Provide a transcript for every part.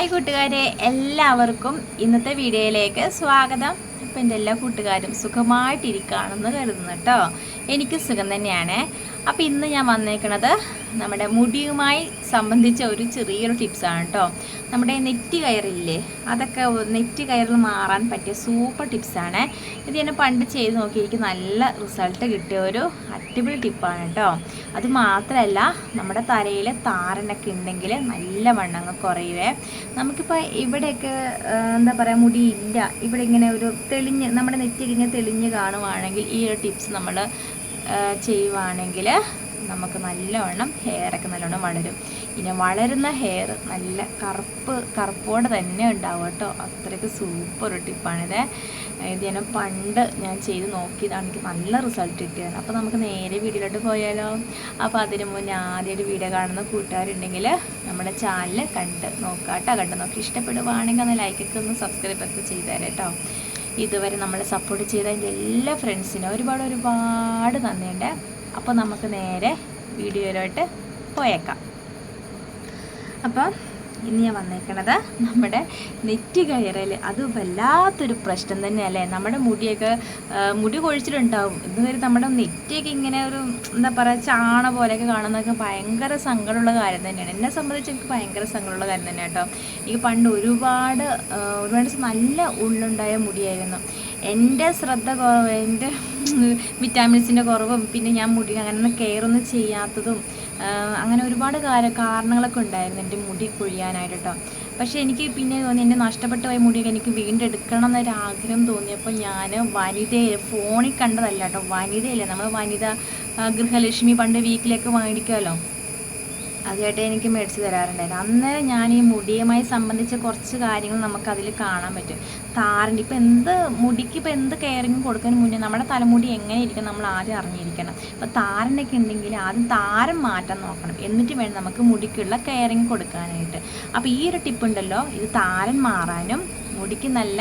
Hi കൂട്ടുകാരെ എല്ലാവർക്കും ഇന്നത്തെ വീഡിയോയിലേക്ക് സ്വാഗതം. അപ്പം എന്റെ എല്ലാ കൂട്ടുകാരും സുഖമായിട്ടിരിക്കുകയാണെന്ന് കരുതുന്നു കേട്ടോ. എനിക്ക് സുഖം തന്നെയാണ്. അപ്പോൾ ഇന്ന് ഞാൻ വന്നേക്കണത് നമ്മുടെ മുടിയുമായി സംബന്ധിച്ച ഒരു ചെറിയൊരു ടിപ്സാണ് കേട്ടോ നമ്മുടെ നെറ്റ് കയറില്ലേ അതൊക്കെ നെറ്റ് കയറിൽ മാറാൻ പറ്റിയ സൂപ്പർ ടിപ്സാണ് ഇത് ഞാൻ പണ്ട് ചെയ്ത് നോക്കി എനിക്ക് നല്ല റിസൾട്ട് കിട്ടിയ ഒരു അടിപൊളി ടിപ്പാണ് കേട്ടോ അത് മാത്രമല്ല നമ്മുടെ തലയിൽ താരനൊക്കെ ഉണ്ടെങ്കിൽ നല്ല വണ്ണങ്ങ് കുറയുവേ. നമുക്കിപ്പോൾ ഇവിടെയൊക്കെ എന്താ പറയുക ഇല്ല ഇവിടെ ഇങ്ങനെ ഒരു തെളിഞ്ഞ് നമ്മുടെ നെറ്റിയൊക്കെ ഇങ്ങനെ തെളിഞ്ഞ് കാണുവാണെങ്കിൽ ഈ ഒരു ടിപ്സ് നമ്മൾ ചെയ്യുവാണെങ്കിൽ നമുക്ക് നല്ലവണ്ണം ഹെയറൊക്കെ നല്ലവണ്ണം വളരും. ഇനി വളരുന്ന ഹെയർ നല്ല കറുപ്പ് കറുപ്പോടെ തന്നെ ഉണ്ടാവും കേട്ടോ. അത്രയ്ക്ക് സൂപ്പർ ടിപ്പാണിത് ഇത്. ഞാൻ പണ്ട് ഞാൻ ചെയ്ത് നോക്കിയതാണ് എനിക്ക് നല്ല റിസൾട്ട് കിട്ടിയത്. അപ്പോൾ നമുക്ക് നേരെ വീഡിയോയിലോട്ട് പോയാലോ? അപ്പോൾ അതിന് മുന്നേ ആദ്യമായിട്ട് വീഡിയോ കാണുന്ന കൂട്ടുകാരുണ്ടെങ്കിൽ നമ്മുടെ ചാനൽ കണ്ട് നോക്കാം കേട്ടോ കണ്ട് നോക്കി ഇഷ്ടപ്പെടുവാണെങ്കിൽ ഒന്ന് ലൈക്കൊക്കെ ഒന്ന് സബ്സ്ക്രൈബ് ഒക്കെ ചെയ്തു തരാം കേട്ടോ. ഇതുവരെ നമ്മളെ സപ്പോർട്ട് ചെയ്ത എന്റെ എല്ലാ ഫ്രണ്ട്സിനും ഒരുപാട് ഒരുപാട് നന്ദിയുണ്ട്. അപ്പോൾ നമുക്ക് നേരെ വീഡിയോയിലോട്ട് പോയേക്കാം. അപ്പോൾ ഇന്ന് ഞാൻ വന്നേക്കണത് നമ്മുടെ നെറ്റ് കയറൽ അത് വല്ലാത്തൊരു പ്രശ്നം തന്നെയല്ലേ? നമ്മുടെ മുടിയൊക്കെ മുടി കൊഴിച്ചിട്ടുണ്ടാവും ഇതുവരെ നമ്മുടെ നെറ്റിയൊക്കെ ഇങ്ങനെ ഒരു എന്താ പറയുക ചാണ പോലെയൊക്കെ കാണുന്നതൊക്കെ ഭയങ്കര സങ്കടമുള്ള കാര്യം തന്നെയാണ്. എന്നെ സംബന്ധിച്ച് എനിക്ക് ഭയങ്കര സങ്കടമുള്ള കാര്യം തന്നെ കേട്ടോ. എനിക്ക് പണ്ട് ഒരുപാട് ഒരുപാട് നല്ല ഉള്ളുണ്ടായ മുടിയായിരുന്നു. എന്റെ ശ്രദ്ധ എന്റെ വിറ്റാമിൻസിന്റെ കുറവും പിന്നെ ഞാൻ മുടി അങ്ങനെ കെയറൊന്നും ചെയ്യാത്തതും അങ്ങനെ ഒരുപാട് കാര്യ കാരണങ്ങളൊക്കെ ഉണ്ടായിരുന്നു എന്റെ മുടി കൊഴിയാനായിട്ട്. പക്ഷേ എനിക്ക് പിന്നെ തോന്നി എന്റെ നഷ്ടപ്പെട്ടു പോയ മുടിയൊക്കെ എനിക്ക് വീണ്ടെടുക്കണം എന്നൊരാഗ്രഹം തോന്നിയപ്പോൾ ഞാൻ വനിതയെ ഫോണിൽ കണ്ടതല്ല കേട്ടോ വനിതയല്ലേ നമ്മൾ വനിത ഗൃഹലക്ഷ്മി പണ്ട് വീട്ടിലേക്ക് മേടിക്കുമല്ലോ അതായിട്ട് എനിക്ക് മേടിച്ച് തരാറുണ്ടായിരുന്നു. അന്നേരം ഞാൻ ഈ മുടിയുമായി സംബന്ധിച്ച കുറച്ച് കാര്യങ്ങൾ നമുക്ക് അതിൽ കാണാൻ പറ്റും. താരന്റെ ഇപ്പം എന്ത് മുടിക്ക് ഇപ്പം എന്ത് കെയറിങ് കൊടുക്കുന്നതിന് മുന്നേ നമ്മുടെ തലമുടി എങ്ങനെ ഇരിക്കണം നമ്മൾ ആദ്യം അറിഞ്ഞിരിക്കണം. അപ്പോൾ താരനൊക്കെ ഉണ്ടെങ്കിൽ ആദ്യം താരം മാറ്റാൻ നോക്കണം. എന്നിട്ട് വേണം നമുക്ക് മുടിക്കുള്ള കെയറിങ് കൊടുക്കാനായിട്ട്. അപ്പോൾ ഈ ഒരു ടിപ്പ് ഉണ്ടല്ലോ ഇത് താരൻ മാറാനും മുടിക്ക് നല്ല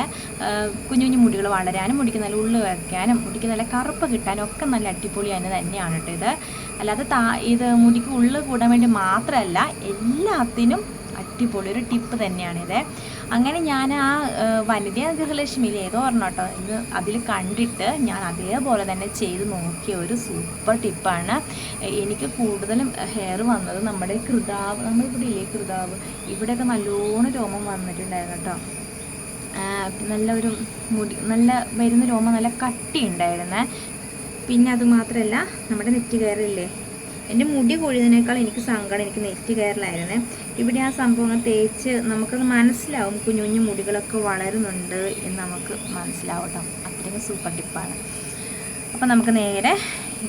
കുഞ്ഞു കുഞ്ഞു മുടികൾ വളരാനും മുടിക്ക് നല്ല ഉള്ളു വയ്ക്കാനും മുടിക്ക് നല്ല കറുപ്പ് കിട്ടാനും ഒക്കെ നല്ല അടിപൊളി അതിന് തന്നെയാണ് കേട്ടോ ഇത്. അല്ലാതെ താ ഇത് മുടിക്ക് ഉള്ളു കൂടാൻ വേണ്ടി മാത്രമല്ല എല്ലാത്തിനും അടിപൊളി ഒരു ടിപ്പ് തന്നെയാണിത് അങ്ങനെ ഞാൻ ആ വനിതാ ഗൃഹലക്ഷ്മിയിൽ ഏതോ പറഞ്ഞ കേട്ടോ ഇത് അതിൽ കണ്ടിട്ട് ഞാൻ അതേപോലെ തന്നെ ചെയ്ത് നോക്കിയ ഒരു സൂപ്പർ ടിപ്പാണ്. എനിക്ക് കൂടുതലും ഹെയർ വന്നത് നമ്മുടെ കൃതാവ് നമ്മളിവിടെ ഇല്ലേ കൃതാവ്? ഇവിടെയൊക്കെ നല്ലോണം രോമം വന്നിട്ടുണ്ടായിരുന്നു കേട്ടോ. ആ, നല്ല മുടി നല്ല വരുന്ന രോമം നല്ല കട്ടി ഉണ്ടായിരുന്നേ പിന്നെ അത് മാത്രമല്ല നമ്മുടെ നെറ്റ് കയറില്ലേ? എന്റെ മുടി കൊഴിയുന്നതിനേക്കാൾ എനിക്ക് സങ്കടം എനിക്ക് നെറ്റ് കയറലായിരുന്നേ. ഇവിടെ ആ സംഭവങ്ങൾ തേച്ച് നമുക്കത് മനസ്സിലാവും കുഞ്ഞു കുഞ്ഞു മുടികളൊക്കെ വളരുന്നുണ്ട് എന്ന് നമുക്ക് മനസ്സിലാവട്ടോ. അത്രയും സൂപ്പർ ടിപ്പാണ് അപ്പോൾ നമുക്ക് നേരെ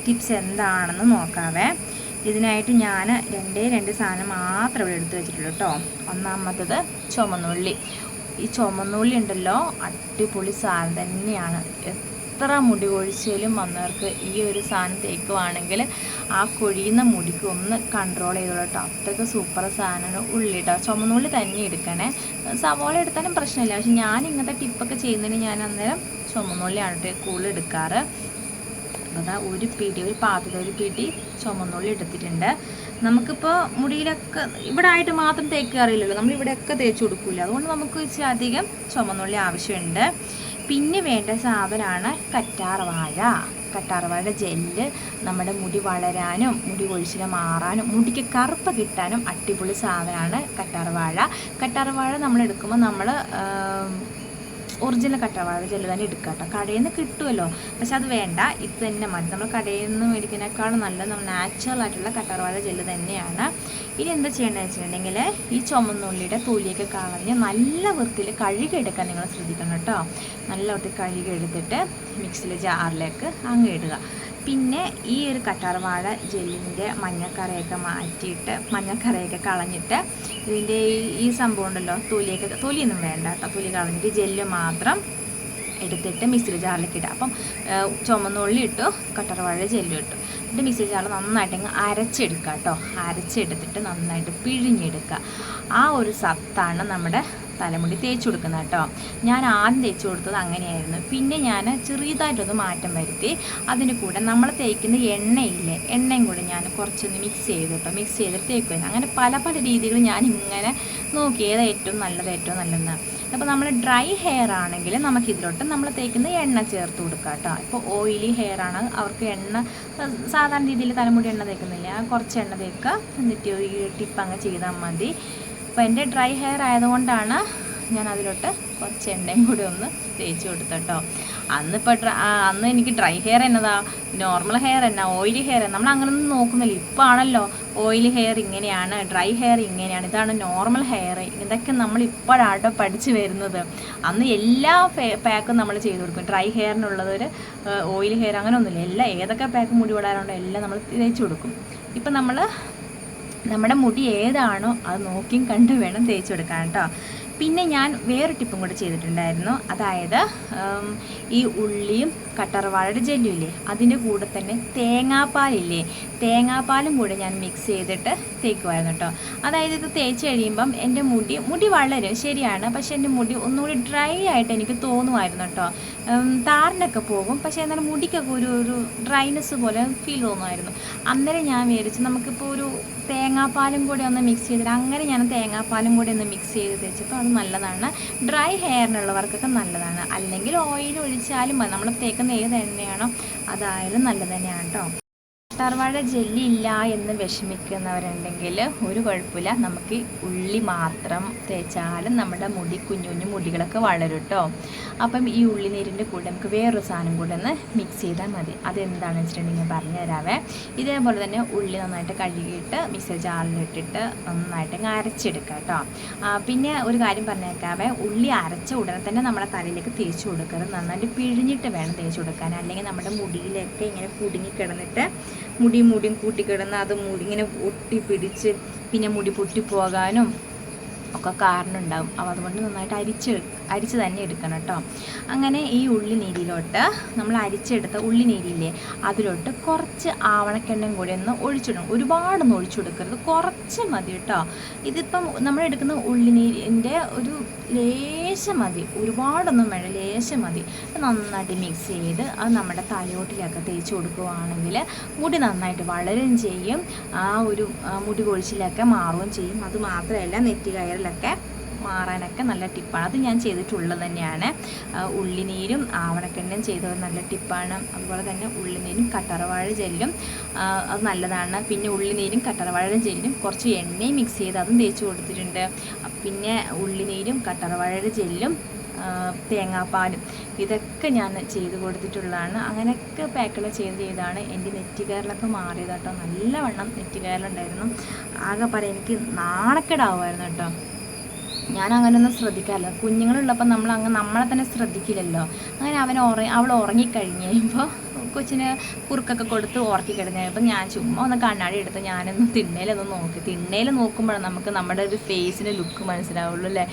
ടിപ്സ് എന്താണെന്ന് നോക്കാവേ. ഇതിനായിട്ട് ഞാൻ രണ്ടേ രണ്ട് സാധനം മാത്രമേ ഇവിടെ എടുത്ത് വെച്ചിട്ടുള്ളൂ കേട്ടോ. ഒന്നാമത്തത് ചുമന്നുള്ളി. ഈ ചുമന്നുള്ളി ഉണ്ടല്ലോ അടിപൊളി സാധനം തന്നെയാണ്. എത്ര മുടി കൊഴിച്ചാലും വന്നവർക്ക് ഈ ഒരു സാധനം തേക്കുവാണെങ്കിൽ ആ കൊഴിയുന്ന മുടിക്ക് ഒന്ന് കൺട്രോൾ ചെയ്തോളൂ കേട്ടോ അത്രയ്ക്ക് സൂപ്പർ സാധനമാണ് ഉള്ളി കേട്ടോ ചുമന്നുള്ളി തന്നെ എടുക്കണേ. സവോള എടുത്താലും പ്രശ്നമില്ല. പക്ഷെ ഞാൻ ഇങ്ങനത്തെ ടിപ്പൊക്കെ ചെയ്യുന്നതിന് ഞാൻ അന്നേരം ചുമന്നുള്ളിയാണ് കേട്ടോ കൂടുതൽ എടുക്കാറ്. അതാ ഒരു പിടി ഒരു പാത്രത്തിൽ ഒരു പിടി ചുമന്നുള്ളി എടുത്തിട്ടുണ്ട്. നമുക്കിപ്പോൾ മുടിയിലൊക്കെ ഇവിടെ ആയിട്ട് മാത്രം തേക്കാറില്ലല്ലോ. നമ്മൾ ഇവിടെയൊക്കെ തേച്ച് കൊടുക്കില്ല അതുകൊണ്ട് നമുക്ക് ഇച്ചിരി അധികം ചുമന്നുള്ളി ആവശ്യമുണ്ട്. പിന്നെ വേണ്ട സാധനമാണ് കറ്റാർവാഴ. കറ്റാർവാഴ ജെല്ല് നമ്മുടെ മുടി വളരാനും മുടി കൊഴിച്ചിൽ മാറാനും മുടിക്ക് കറുപ്പ് കിട്ടാനും അടിപൊളി സാധനമാണ് കറ്റാർവാഴ. കറ്റാർവാഴ നമ്മൾ എടുക്കുമ്പോൾ നമ്മൾ ഒറിജിനൽ കട്ടവാഴ ജെല്ല് തന്നെ എടുക്കുക കേട്ടോ കടയിൽ നിന്ന് കിട്ടുമല്ലോ പക്ഷെ അത് വേണ്ട. ഇത് തന്നെ മതി. നമ്മൾ കടയിൽ നിന്ന് മേടിക്കുന്നതിനേക്കാളും നല്ലത് നമ്മൾ നാച്ചുറൽ ആയിട്ടുള്ള കറ്റവാഴ ജെല്ല് തന്നെയാണ്. ഇനി എന്താ ചെയ്യേണ്ടതെന്ന് വെച്ചിട്ടുണ്ടെങ്കിൽ ഈ ചുമന്നുള്ളിയുടെ തൊലിയൊക്കെ കളഞ്ഞ് നല്ല വൃത്തിയിൽ കഴുകിയെടുക്കാൻ നിങ്ങൾ ശ്രദ്ധിക്കണം കേട്ടോ. നല്ല വൃത്തി കഴുകിയെടുത്തിട്ട് മിക്സിയിലെ ജാറിലേക്ക് അങ്ങ് ഇടുക. പിന്നെ ഈ ഒരു കറ്റാർവാഴ ജെല്ലിന്റെ മഞ്ഞക്കറയൊക്കെ മാറ്റിയിട്ട് മഞ്ഞക്കറയൊക്കെ കളഞ്ഞിട്ട് ഇതിന്റെ ഈ- സംഭവം ഉണ്ടല്ലോ തൊലിയൊക്കെ തൊലിയൊന്നും വേണ്ട കേട്ടോ തൊലി കളഞ്ഞിട്ട് ജെല്ല് മാത്രം എടുത്തിട്ട് മിക്സിയിൽ ജാറിലേക്ക് ഇടുക അപ്പം ചുമന്നുള്ളി ഇട്ടു കട്ടറവാഴ ജെല്ലും ഇട്ടു. എന്നിട്ട് മിക്സി ജാറിൽ നന്നായിട്ട് അങ്ങ് അരച്ചെടുക്കുക കേട്ടോ. അരച്ചെടുത്തിട്ട് നന്നായിട്ട് പിഴിഞ്ഞെടുക്കുക. ആ ഒരു സത്താണ് നമ്മുടെ തലമുടി തേച്ച് കൊടുക്കുന്നത് കേട്ടോ. ഞാൻ ആദ്യം തേച്ച് കൊടുത്തത് അങ്ങനെയായിരുന്നു. പിന്നെ ഞാൻ ചെറിയതായിട്ടൊന്ന് മാറ്റം വരുത്തി അതിന് കൂടെ നമ്മൾ തേക്കുന്ന എണ്ണയില്ലേ എണ്ണയും കൂടെ ഞാൻ കുറച്ചൊന്ന് മിക്സ് ചെയ്ത് കേട്ടോ. മിക്സ് ചെയ്തിട്ട് തേക്കുമായിരുന്നു അങ്ങനെ പല പല രീതികൾ ഞാൻ ഇങ്ങനെ നോക്കി. ഏതാ ഏറ്റവും നല്ലത് ഏറ്റവും നല്ലതെന്ന്. അപ്പോൾ നമ്മൾ ഡ്രൈ ഹെയർ ആണെങ്കിൽ നമുക്ക് ഇതിലോട്ട് നമ്മൾ തേക്കുന്ന എണ്ണ ചേർത്ത് കൊടുക്കുക കേട്ടോ ഇപ്പോൾ ഓയിലി ഹെയർ ആണ്. അവർക്ക് എണ്ണ സാധാരണ രീതിയിൽ തലമുടി എണ്ണ തേക്കുന്നില്ല. കുറച്ച് എണ്ണ തേക്കുക. എന്നിട്ട് ഈ ടിപ്പ് അങ്ങ് ചെയ്താൽ മതി. അപ്പോൾ എന്റെ ഡ്രൈ ഹെയർ ആയതുകൊണ്ടാണ് ഞാൻ അതിലോട്ട് കുറച്ച് എണ്ണയും കൂടി ഒന്ന് തേച്ച് കൊടുത്തട്ടോ. കേട്ടോ അന്ന് ഇപ്പോൾ അന്ന് എനിക്ക് ഡ്രൈ ഹെയർ എന്നതാ നോർമൽ ഹെയർ എന്നാ ഓയിലി ഹെയർ നമ്മൾ അങ്ങനൊന്നും നോക്കുന്നില്ല. ഇപ്പോൾ ആണല്ലോ ഓയിലി ഹെയർ ഇങ്ങനെയാണ് ഡ്രൈ ഹെയർ ഇങ്ങനെയാണ് ഇതാണ് നോർമൽ ഹെയർ. ഇതൊക്കെ നമ്മൾ ഇപ്പോഴാട്ടോ പഠിച്ചു വരുന്നത്. അന്ന് എല്ലാ പാക്കും നമ്മൾ ചെയ്ത് കൊടുക്കും. ഡ്രൈ ഹെയറിനുള്ളത് ഒരു ഓയിലി ഹെയർ അങ്ങനെ ഒന്നുമില്ല എല്ലാ ഏതൊക്കെ പാക്ക് മുടി വിടാറുണ്ടോ എല്ലാം നമ്മൾ തേച്ച് കൊടുക്കും. ഇപ്പം നമ്മൾ നമ്മുടെ മുടി ഏതാണോ അത് നോക്കിയും കണ്ട് വേണം തേച്ച് കൊടുക്കാൻ കേട്ടോ. പിന്നെ ഞാൻ വേറെ ടിപ്പും കൂടെ ചെയ്തിട്ടുണ്ടായിരുന്നു. അതായത് ഈ ഉള്ളിയും കട്ടറവാഴയുടെ ജെല്ലും ഇല്ലേ അതിന്റെ കൂടെ തന്നെ തേങ്ങാപ്പാലില്ലേ തേങ്ങാപ്പാലും കൂടെ ഞാൻ മിക്സ് ചെയ്തിട്ട് തേക്കുമായിരുന്നു കേട്ടോ അതായത് ഇത് തേച്ച് കഴിയുമ്പം എന്റെ മുടി മുടി വളരും ശരിയാണ്. പക്ഷേ എന്റെ മുടി ഒന്നുകൂടി ഡ്രൈ ആയിട്ട് എനിക്ക് തോന്നുമായിരുന്നു കേട്ടോ താരനൊക്കെ പോകും. പക്ഷേ എന്നാലും മുടിക്കൊക്കെ ഒരു ഒരു ഡ്രൈനെസ് പോലെ ഫീൽ തോന്നുമായിരുന്നു. അന്നേരം ഞാൻ വിചാരിച്ചു നമുക്കിപ്പോൾ ഒരു തേങ്ങാപ്പാലും കൂടെ ഒന്ന് മിക്സ് ചെയ്തിട്ട് അങ്ങനെ ഞാൻ തേങ്ങാപ്പാലും കൂടെ ഒന്ന് മിക്സ് ചെയ്ത് തേച്ചപ്പോൾ അത് നല്ലതാണ്. ഡ്രൈ ഹെയറിനുള്ളവർക്കൊക്കെ നല്ലതാണ്. അല്ലെങ്കിൽ ഓയിൽ ഒഴിച്ചാലും മതി. നമ്മൾ തേക്കുന്ന ഏത് എണ്ണയാണോ അതായാലും നല്ലത് തന്നെയാണ് കേട്ടോ കറ്റാർവാഴ ജെല്ലി ഇല്ല എന്ന് വിഷമിക്കുന്നവരുണ്ടെങ്കിൽ ഒരു കുഴപ്പമില്ല. നമുക്ക് ഉള്ളി മാത്രം തേച്ചാലും നമ്മുടെ മുടി കുഞ്ഞു കുഞ്ഞു മുടികളൊക്കെ വളരും കേട്ടോ അപ്പം ഈ ഉള്ളിനീരിന്റെ കൂടെ നമുക്ക് വേറൊരു സാധനം കൂടെ ഒന്ന് മിക്സ് ചെയ്താൽ മതി. അതെന്താണെന്ന് വെച്ചിട്ടുണ്ടെങ്കിൽ പറഞ്ഞു തരാവേ. ഇതേപോലെ തന്നെ ഉള്ളി നന്നായിട്ട് കഴുകിയിട്ട് മിക്സർ ജാറിലിട്ടിട്ട് നന്നായിട്ട് അങ്ങ് അരച്ചെടുക്കുക കേട്ടോ പിന്നെ ഒരു കാര്യം പറഞ്ഞേക്കാവേ. ഉള്ളി അരച്ച ഉടനെ തന്നെ നമ്മുടെ തലയിലേക്ക് തേച്ച് കൊടുക്കരുത്. നന്നായിട്ട് പിഴിഞ്ഞിട്ട് വേണം തേച്ച് കൊടുക്കാൻ. അല്ലെങ്കിൽ നമ്മുടെ മുടിയിലൊക്കെ ഇങ്ങനെ കുടുങ്ങി കിടന്നിട്ട് മുടിയും മുടിയും കൂട്ടിക്കിടന്ന് അത് മുടി ഇങ്ങനെ ഒട്ടി പിടിച്ച് പിന്നെ മുടി പൊട്ടിപ്പോകാനും ഒക്കെ കാരണം ഉണ്ടാവും അപ്പോൾ അതുകൊണ്ട് നന്നായിട്ട് അരിച്ച് അരിച്ച് തന്നെ എടുക്കണം കേട്ടോ. അങ്ങനെ ഈ ഉള്ളി നീരിലോട്ട് നമ്മൾ അരിച്ചെടുത്ത ഉള്ളി നീരില്ലേ അതിലോട്ട് കുറച്ച് ആവണക്കെണ്ണയും കൂടി ഒന്ന് ഒഴിച്ചിടണം. ഒരുപാടൊന്നും ഒഴിച്ചു കൊടുക്കരുത്. കുറച്ച് മതി കേട്ടോ. ഇതിപ്പം നമ്മൾ എടുക്കുന്ന ഉള്ളി ഒരു ലേശം മതി. ഒരുപാടൊന്നും വേണ്ട ലേശം മതി. നന്നായിട്ട് മിക്സ് ചെയ്ത് അത് നമ്മുടെ തലയോട്ടിലൊക്കെ തേച്ച് കൊടുക്കുകയാണെങ്കിൽ മുടി നന്നായിട്ട് വളരുകയും ചെയ്യും. ആ ഒരു മുടി കൊഴിച്ചിലൊക്കെ മാറുകയും ചെയ്യും. അതുമാത്രമല്ല നെറ്റി കയറിലൊക്കെ മാറാനൊക്കെ നല്ല ടിപ്പാണ്. അത് ഞാൻ ചെയ്തിട്ടുള്ളത് തന്നെയാണ്. ഉള്ളിനീരും ആവണക്കെണ്ണയും ചെയ്ത നല്ല ടിപ്പാണ്. അതുപോലെ തന്നെ ഉള്ളിനീരും കട്ടറവാഴ ജെല്ലും അത് നല്ലതാണ്. പിന്നെ ഉള്ളിനീരും കട്ടറവാഴ ജെല്ലും കുറച്ച് എണ്ണയും മിക്സ് ചെയ്ത് അതും തേച്ച് കൊടുത്തിട്ടുണ്ട്. പിന്നെ ഉള്ളിനീരും കട്ടറവാഴ ജെല്ലും തേങ്ങാപ്പാലും ഇതൊക്കെ ഞാൻ ചെയ്ത് കൊടുത്തിട്ടുള്ളതാണ്. അങ്ങനെയൊക്കെ പാക്കുകൾ ചെയ്ത് ചെയ്താണ് എന്റെ നെറ്റി കയറിലൊക്കെ മാറിയത് കേട്ടോ. നല്ലവണ്ണം നെറ്റി കയറിലുണ്ടായിരുന്നു ആകെ പറയാം എനിക്ക് നാണക്കേടാവുമായിരുന്നു കേട്ടോ. ഞാൻ അങ്ങനെയൊന്നും ശ്രദ്ധിക്കാറില്ല. കുഞ്ഞുങ്ങളുള്ളപ്പോൾ നമ്മൾ അങ്ങ് നമ്മളെ തന്നെ ശ്രദ്ധിക്കില്ലല്ലോ. അങ്ങനെ അവൻ ഉറ അവൾ ഉറങ്ങിക്കഴിഞ്ഞ് കഴിയുമ്പോൾ കൊച്ചിന് കുറുക്കൊക്കെ കൊടുത്ത് ഉറക്കി കഴിയുമ്പോൾ ഞാൻ ചുമ്മാ ഒന്ന് കണ്ണാടി എടുത്ത് ഞാനൊന്ന് തിണ്ണയിലൊന്ന് നോക്കി. തിണ്ണയിൽ നോക്കുമ്പോഴാണ് നമുക്ക് നമ്മുടെ ഒരു ഫേസിന് ലുക്ക് മനസ്സിലാവുള്ളൂ അല്ലേ?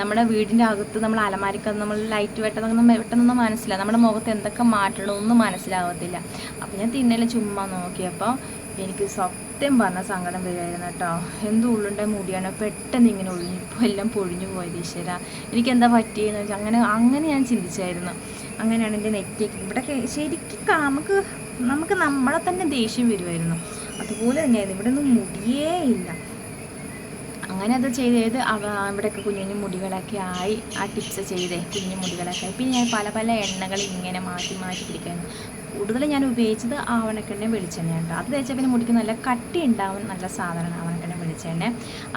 നമ്മുടെ വീടിന്റെ അകത്ത് നമ്മൾ അലമാരിക്ക് നമ്മൾ ലൈറ്റ് വെട്ടതൊന്നും വെട്ടൊന്നും മനസ്സിലാവും നമ്മുടെ മുഖത്ത് എന്തൊക്കെ മാറ്റണമെന്നൊന്നും മനസ്സിലാവത്തില്ല. അപ്പോൾ ഞാൻ തിണ്ണയിൽ ചുമ്മാ നോക്കിയപ്പോൾ എനിക്ക് സത്യം പറഞ്ഞ സങ്കടം വരുമായിരുന്നു കേട്ടോ. എന്ത് ഉള്ളുണ്ട മുടിയാണ് പെട്ടെന്ന് ഇങ്ങനെ ഒഴിഞ്ഞു ഇപ്പോൾ എല്ലാം പൊഴിഞ്ഞു പോയത് ഈശ്വര. എനിക്ക് എന്താ പറ്റിയെന്ന് വെച്ചാൽ അങ്ങനെ അങ്ങനെ ഞാൻ ചിന്തിച്ചായിരുന്നു. അങ്ങനെയാണ് എന്റെ നെറ്റേക്ക് ഇവിടെ ശരിക്കും നമുക്ക് നമുക്ക് നമ്മളെ തന്നെ ദേഷ്യം വരുമായിരുന്നു അതുപോലെ തന്നെയായിരുന്നു ഇവിടെ ഒന്നും മുടിയേ ഇല്ല. അങ്ങനെ അത് ചെയ്ത് ചെയ്ത് ഇവിടെയൊക്കെ കുഞ്ഞു മുടികളൊക്കെ ആയി ആ ടിപ്സ് ചെയ്തേ കുഞ്ഞു മുടികളൊക്കെ ആയി. പിന്നെ ഞാൻ പല പല എണ്ണകൾ ഇങ്ങനെ മാറ്റി മാറ്റി പിടിക്കുന്നു കൂടുതൽ ഞാൻ ഉപയോഗിച്ചത് ആവണക്കെണ്ണ വെളിച്ചെണ്ണ കേട്ടോ അത് തേച്ചാൽ പിന്നെ മുടിക്ക് നല്ല കട്ടി ഉണ്ടാവും നല്ല സാധനമാണ് ആവണക്കെണ്ണ വെളിച്ചെണ്ണ.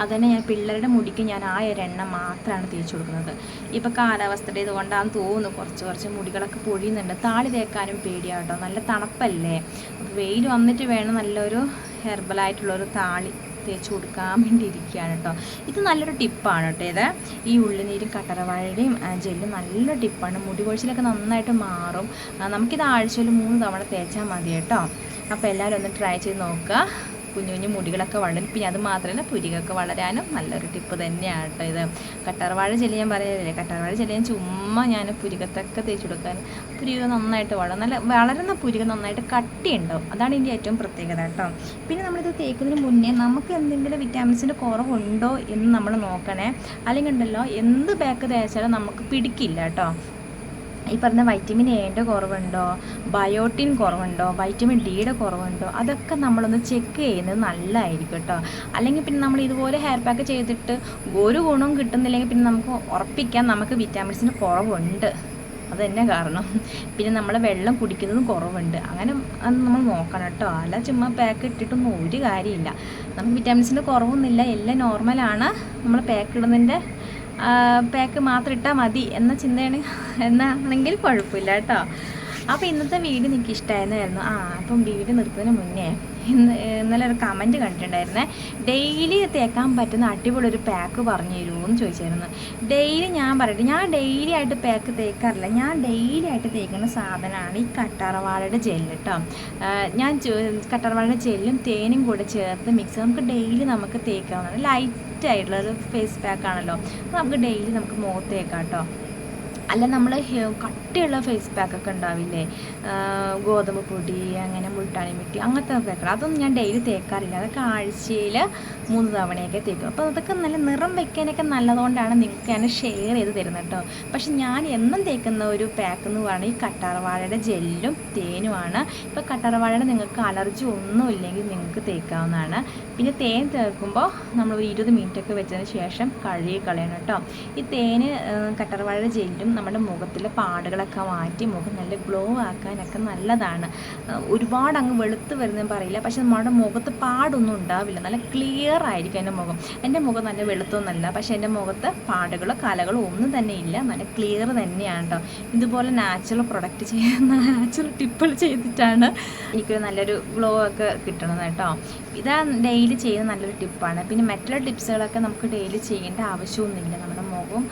അത് തന്നെ ഞാൻ പിള്ളേരുടെ മുടിക്ക് ഞാൻ ആ ഒരു എണ്ണ മാത്രമാണ് തേച്ച് കൊടുക്കുന്നത്. ഇപ്പോൾ കാലാവസ്ഥയുടെ ഇതുകൊണ്ടാണെന്ന് തോന്നുന്നു കുറച്ച് കുറച്ച് മുടികളൊക്കെ പൊഴിയുന്നുണ്ട്. താളി തേക്കാനും പേടിയാണ് കേട്ടോ നല്ല തണുപ്പല്ലേ? അപ്പോൾ വെയിൽ വന്നിട്ട് വേണം നല്ലൊരു ഹെർബലായിട്ടുള്ളൊരു താളി തേച്ച് കൊടുക്കാൻ വേണ്ടി ഇരിക്കുകയാണ് കേട്ടോ. ഇത് നല്ലൊരു ടിപ്പാണ് കേട്ടോ ഇത്. ഈ ഉള്ളിനീരും കട്ടറവാഴയുടെയും ജെല്ലും നല്ല ടിപ്പാണ്. മുടി കൊഴിച്ചിലൊക്കെ നന്നായിട്ട് മാറും. നമുക്കിത് ആഴ്ചയിൽ മൂന്ന് തവണ തേച്ചാൽ മതി കേട്ടോ. അപ്പോൾ എല്ലാവരും ഒന്ന് ട്രൈ ചെയ്ത് നോക്കുക. കുഞ്ഞു കുഞ്ഞു മുടികളൊക്കെ വളരും. പിന്നെ അത് മാത്രമല്ല പുരികൊക്കെ വളരാനും നല്ലൊരു ടിപ്പ് തന്നെയാണ് കേട്ടോ ഇത്. കട്ടർവാഴ ചെല്ലി ഞാൻ പറയാറില്ല കട്ടർവാഴ ചെല്ലി ഞാൻ ചുമ്മാ ഞാൻ പുരികത്തൊക്കെ തേച്ച് കൊടുക്കാൻ. പുരിക നന്നായിട്ട് വളരും നല്ല വളരുന്ന പുരിക നന്നായിട്ട് കട്ടിയുണ്ടാവും. അതാണ് ഇതിന്റെ ഏറ്റവും പ്രത്യേകത കേട്ടോ പിന്നെ നമ്മളിത് തേക്കുന്നതിന് മുന്നേ നമുക്ക് എന്തെങ്കിലും വിറ്റാമിൻസിന്റെ കുറവുണ്ടോ എന്ന് നമ്മൾ നോക്കണേ. അല്ലെങ്കിൽ ഉണ്ടല്ലോ എന്ത് ബാക്ക് തേച്ചാലും നമുക്ക് പിടിക്കില്ല കേട്ടോ ഈ പറഞ്ഞ വൈറ്റമിൻ എയുടെ കുറവുണ്ടോ? ബയോട്ടിൻ കുറവുണ്ടോ? വൈറ്റമിൻ ഡിയുടെ കുറവുണ്ടോ? അതൊക്കെ നമ്മളൊന്ന് ചെക്ക് ചെയ്യുന്നത് നല്ലതായിരിക്കും കേട്ടോ. അല്ലെങ്കിൽ പിന്നെ നമ്മൾ ഇതുപോലെ ഹെയർ പാക്ക് ചെയ്തിട്ട് ഒരു ഗുണവും കിട്ടുന്നില്ലെങ്കിൽ പിന്നെ നമുക്ക് ഉറപ്പിക്കാം. നമുക്ക് വിറ്റാമിൻസിന് കുറവുണ്ട്. അത് തന്നെ കാരണം. പിന്നെ നമ്മൾ വെള്ളം കുടിക്കുന്നതും കുറവുണ്ട്. അങ്ങനെ അത് നമ്മൾ നോക്കണം കേട്ടോ. അല്ല ചുമ്മാ പാക്ക് ഇട്ടിട്ടൊന്നും ഒരു കാര്യമില്ല. നമുക്ക് വിറ്റാമിൻസിന്റെ കുറവൊന്നുമില്ല. എല്ലാം നോർമലാണ് നമ്മൾ പാക്ക് ഇടുന്നതിന്റെ പാക്ക് മാത്രം ഇട്ടാൽ മതി എന്ന ചിന്തയാണ്. എന്നാണെങ്കിൽ കുഴപ്പമില്ല കേട്ടോ. അപ്പോൾ ഇന്നത്തെ വീഡിയോ എനിക്ക് ഇഷ്ടമായിരുന്നായിരുന്നു ആ അപ്പം വീഡിയോ നിർത്തുന്നതിന് മുന്നേ ഇന്ന് ഇന്നലെ ഒരു കമന്റ് കണ്ടിട്ടുണ്ടായിരുന്നേ. ഡെയിലി തേക്കാൻ പറ്റുന്ന അടിപൊളി ഒരു പാക്ക് പറഞ്ഞു തരുമോ എന്ന് ചോദിച്ചായിരുന്നു. ഡെയിലി ഞാൻ പറയട്ടെ ഞാൻ ഡെയിലി ആയിട്ട് പാക്ക് തേക്കാറില്ല. ഞാൻ ഡെയിലി ആയിട്ട് തേക്കുന്ന സാധനമാണ് ഈ കട്ടറവാളയുടെ ജെല്ല് കേട്ടോ ഞാൻ കട്ടറവാളയുടെ ജെല്ലും തേനും കൂടെ ചേർത്ത് മിക്സ് നമുക്ക് ഡെയിലി നമുക്ക് തേക്കാവുന്നതാണ്. ലൈറ്റ് ആയിട്ടുള്ള ഒരു ഫേസ് പാക്ക് ആണല്ലോ നമുക്ക് ഡെയിലി നമുക്ക് മുഖത്ത് തേക്കാം കേട്ടോ അല്ല നമ്മൾ കട്ടിയുള്ള ഫേസ് പാക്കൊക്കെ ഉണ്ടാവില്ലേ? ഗോതമ്പ് പൊടി അങ്ങനെ മുൾട്ടാണി മിട്ടി അങ്ങനത്തെ തേക്കണം അതൊന്നും ഞാൻ ഡെയിലി തേക്കാറില്ല. അതൊക്കെ ആഴ്ചയിൽ മൂന്ന് തവണയൊക്കെ തേക്കും. അപ്പോൾ അതൊക്കെ നല്ല നിറം വെക്കാനൊക്കെ നല്ലതുകൊണ്ടാണ് നിങ്ങൾക്ക് ഞാൻ ഷെയർ ചെയ്ത് തരുന്നത് കേട്ടോ പക്ഷെ ഞാൻ എന്നും തേക്കുന്ന ഒരു പാക്ക് എന്ന് പറയുന്നത് ഈ കട്ടാർവാഴയുടെ ജെല്ലും തേനുമാണ്. ഇപ്പോൾ കട്ടാർവാഴയുടെ നിങ്ങൾക്ക് അലർജി ഒന്നും ഇല്ലെങ്കിൽ നിങ്ങൾക്ക് തേക്കാവുന്നതാണ്. പിന്നെ തേൻ തേക്കുമ്പോൾ നമ്മൾ ഒരു ഇരുപത് മിനിറ്റൊക്കെ വെച്ചതിന് ശേഷം കഴുകി കളയണം കേട്ടോ ഈ തേന് കട്ടർവാഴയുടെ ജെല്ലും നമ്മുടെ മുഖത്തിലെ പാടുകളൊക്കെ മാറ്റി മുഖം നല്ല ഗ്ലോ ആക്കാനൊക്കെ നല്ലതാണ്. ഒരുപാട് അങ്ങ് വെളുത്ത് വരുന്നതെന്ന് പറയില്ല. പക്ഷെ നമ്മുടെ മുഖത്ത് പാടൊന്നും ഉണ്ടാവില്ല. നല്ല ക്ലിയർ ആയിരിക്കും എന്റെ മുഖം. എന്റെ മുഖം നല്ല വെളുത്തൊന്നല്ല പക്ഷേ എന്റെ മുഖത്ത് പാടുകളോ കലകളോ ഒന്നും തന്നെ ഇല്ല. നല്ല ക്ലിയർ തന്നെയാണ് കേട്ടോ ഇതുപോലെ നാച്ചുറൽ പ്രൊഡക്റ്റ് ചെയ്യുന്ന നാച്ചുറൽ ടിപ്പുകൾ ചെയ്തിട്ടാണ് എനിക്കൊരു നല്ലൊരു ഗ്ലോ ഒക്കെ കിട്ടണത് കേട്ടോ. ഇതാ ഡെയിലി ചെയ്യുന്ന നല്ലൊരു ടിപ്പാണ് പിന്നെ മറ്റുള്ള ടിപ്സുകളൊക്കെ നമുക്ക് ഡെയിലി ചെയ്യേണ്ട ആവശ്യമൊന്നുമില്ല. നമ്മുടെ മുഖം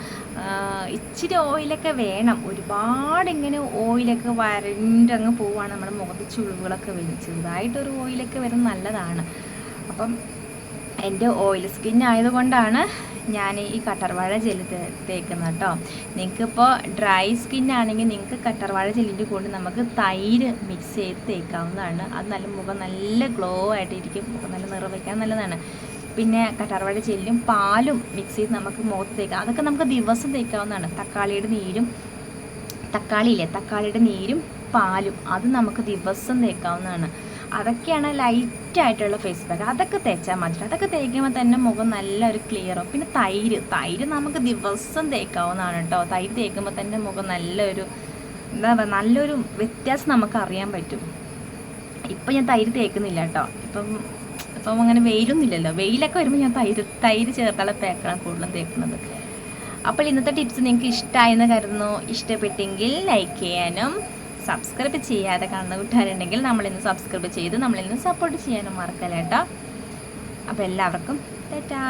ഇച്ചിരി ഓയിലൊക്കെ വേണം. ഒരുപാട് ഇങ്ങനെ ഓയിലൊക്കെ വരണ്ടങ്ങ് പോവുകയാണ് നമ്മുടെ മുഖത്ത് ചുളിവുകളൊക്കെ വരും. ചെറുതായിട്ടൊരു ഓയിലൊക്കെ വരുന്നത് നല്ലതാണ്. അപ്പം എന്റെ ഓയിൽ സ്കിൻ ആയതുകൊണ്ടാണ് ഞാൻ ഈ കട്ടർവാഴ ജെല്ല് തേക്കുന്നത് കേട്ടോ. നിങ്ങൾക്കിപ്പോൾ ഡ്രൈ സ്കിൻ ആണെങ്കിൽ നിങ്ങൾക്ക് കട്ടർവാഴ ജെല്ലിന്റെ കൂടെ നമുക്ക് തൈര് മിക്സ് ചെയ്ത് തേക്കാവുന്നതാണ്. അത് നല്ല മുഖം നല്ല ഗ്ലോ ആയിട്ടിരിക്കും. മുഖം നല്ല നിറം നല്ലതാണ്. പിന്നെ കട്ടർവാഴ ജെല്ലും പാലും മിക്സ് ചെയ്ത് നമുക്ക് മുഖത്ത് തേക്കാം. അതൊക്കെ നമുക്ക് ദിവസം തേക്കാവുന്നതാണ്. തക്കാളിയുടെ നീരും തക്കാളിയില്ലേ തക്കാളിയുടെ നീരും പാലും അത് നമുക്ക് ദിവസം തേക്കാവുന്നതാണ്. അതൊക്കെയാണ് ലൈറ്റായിട്ടുള്ള ഫേസ് പാക്ക് അതൊക്കെ തേച്ചാൽ മതി. അതൊക്കെ തേക്കുമ്പോൾ തന്നെ മുഖം നല്ലൊരു ക്ലിയറും പിന്നെ തൈര്. തൈര് നമുക്ക് ദിവസം തേക്കാവുന്നതാണ് കേട്ടോ. തൈര് തേക്കുമ്പോൾ തന്നെ മുഖം നല്ലൊരു എന്താ പറയുക നല്ലൊരു വ്യത്യാസം നമുക്ക് അറിയാൻ പറ്റും. ഇപ്പം ഞാൻ തൈര് തേക്കുന്നില്ല കേട്ടോ. ഇപ്പം ഇപ്പം അങ്ങനെ വെയിലൊന്നും ഇല്ലല്ലോ വെയിലൊക്കെ വരുമ്പോൾ ഞാൻ തൈര് തൈര് ചേർത്തുള്ള പാക്കാണ് കൂടുതലും തേക്കുന്നത്. അപ്പോൾ ഇന്നത്തെ ടിപ്സ് നിങ്ങൾക്ക് ഇഷ്ടമായെന്ന് കരുതുന്നു. ഇഷ്ടപ്പെട്ടെങ്കിൽ ലൈക്ക് ചെയ്യാനും സബ്സ്ക്രൈബ് ചെയ്യാതെ കാണുന്ന കൂട്ടുകാരുണ്ടെങ്കിൽ നമ്മളിന്ന് സബ്സ്ക്രൈബ് ചെയ്ത് നമ്മളിന്ന് സപ്പോർട്ട് ചെയ്യാനും മറക്കല്ലേട്ടോ അപ്പോൾ എല്ലാവർക്കും ടാറ്റാ.